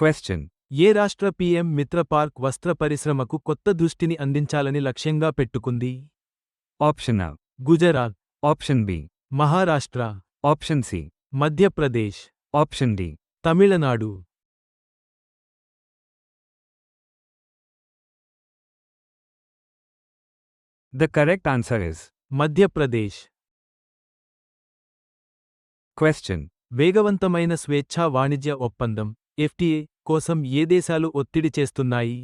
Question. ఏ రాష్ట్ర PM మిత్ర park వస్త్ర పరిశ్రమకు కొత్త దృష్టిని అందించాలని లక్ష్యంగా పెట్టుకుంది Option A. Gujarat Option B. Maharashtra Option C. Madhya Pradesh Option D. Tamil Nadu The correct answer is. Madhya Pradesh Question. వేగవంతమైన స్వేచ్ఛా వాణిజ్య ఒప్పందం ఎఫ్టీఏ కోసం ఏ దేశాలు ఒత్తిడి చేస్తున్నాయి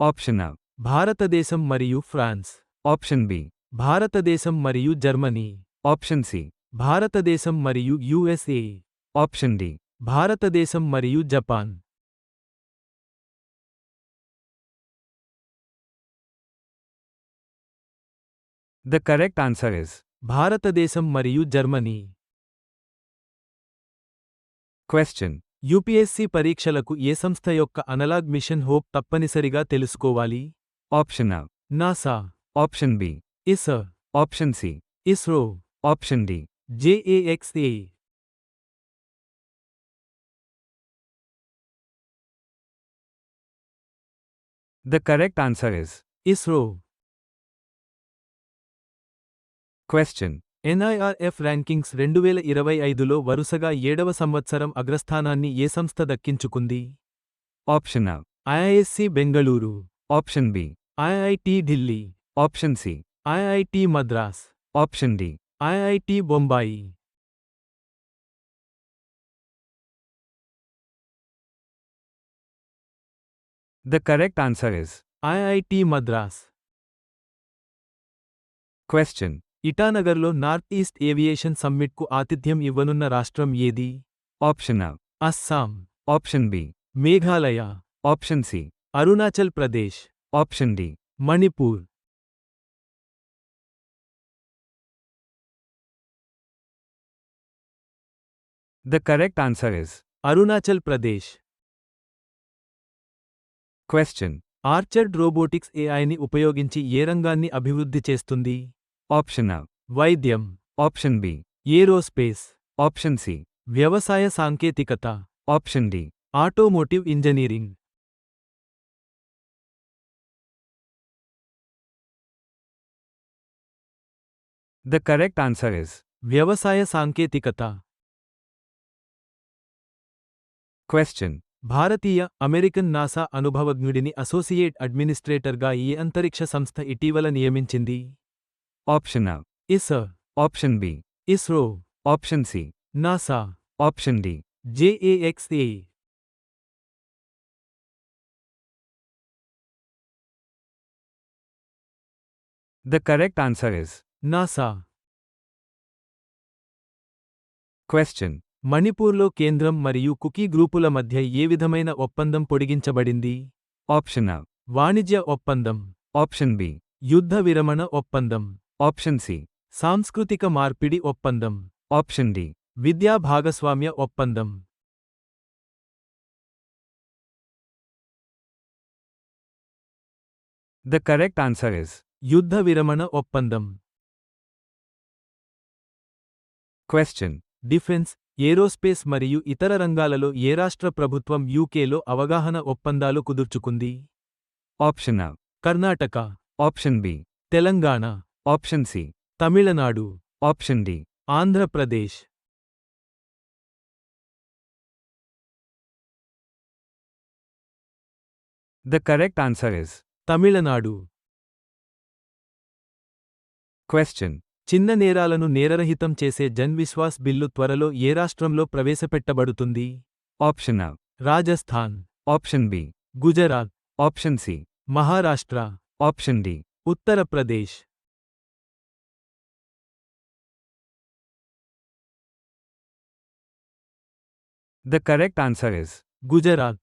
Option A. భారతదేశం మరియు ఫ్రాన్స్ Option B. భారతదేశం మరియు జర్మనీ Option C. భారతదేశం మరియు యుఎస్ఏ Option D. భారతదేశం మరియు Japan The correct answer is. భారతదేశం మరియు జర్మనీ Question. యూపీఎస్సీ పరీక్షలకు ఏ సంస్థ యొక్క అనలాగ్ మిషన్ హోప్ తప్పనిసరిగా తెలుసుకోవాలి Option A. NASA Option B. ఇస Option C. ISRO Option D. JAXA The correct answer is. ISRO Question. NIRF rankings రెండువేల ఇరవై ఐదులో వరుసగా ఏడవ సంవత్సరం అగ్రస్థానాన్ని ఏ సంస్థ దక్కించుకుంది Option A. IISc Bengaluru Option B. IIT Delhi Option C. IIT Madras Option D. IIT Bombay The correct answer is. IIT Madras Question. ఇటానగర్లో north east aviation సమ్మిట్కు ఆతిథ్యం ఇవ్వనున్న రాష్ట్రం ఏది A. Assam Option B. Meghalaya Option C. Arunachal Pradesh Option D. Manipur The correct answer is. Arunachal Pradesh Question. Orchard robotics ఏఐని ఉపయోగించి ఏ రంగాన్ని అభివృద్ధి చేస్తుంది Option A. వైద్యం Option B. Aerospace Option C. వ్యవసాయ సాంకేతికత Option D. Automotive engineering The correct answer is. వ్యవసాయ సాంకేతికత Question. భారతీయ అమెరికన్ నాసా అనుభవజ్ఞుడిని అసోసియేట్ అడ్మినిస్ట్రేటర్గా ఈ అంతరిక్ష సంస్థ ఇటీవల నియమించింది Option A. ఇస్ Option B. ISRO Option C. NASA Option D. JAXA The correct answer is. NASA Question. మణిపూర్లో కేంద్రం మరియు కుకీ గ్రూపుల మధ్య ఏ విధమైన ఒప్పందం పొడిగించబడింది A. వాణిజ్య ఒప్పందం Option B. యుద్ధ విరమణ ఒప్పందం Option C. సాంస్కృతిక మార్పిడి ఒప్పందం Option D. విద్యా భాగస్వామ్య ఒప్పందం The correct answer is. యుద్ధ విరమణ ఒప్పందం Question. డిఫెన్స్ ఏరోస్పేస్ మరియు ఇతర రంగాలలో ఏ రాష్ట్ర ప్రభుత్వం యూకేలో అవగాహన ఒప్పందాలు కుదుర్చుకుంది A. Karnataka Option B. Telangana Option C. Tamil Nadu Option D. Andhra Pradesh The correct answer is. Tamil Nadu Question. చిన్న నేరాలను నేరరహితం చేసే జన్ విశ్వాస్ బిల్లు త్వరలో ఏ రాష్ట్రంలో ప్రవేశపెట్టబడుతుంది Option A. Rajasthan Option B. Gujarat Option C. Maharashtra Option D. Uttar Pradesh The correct answer is Gujarat.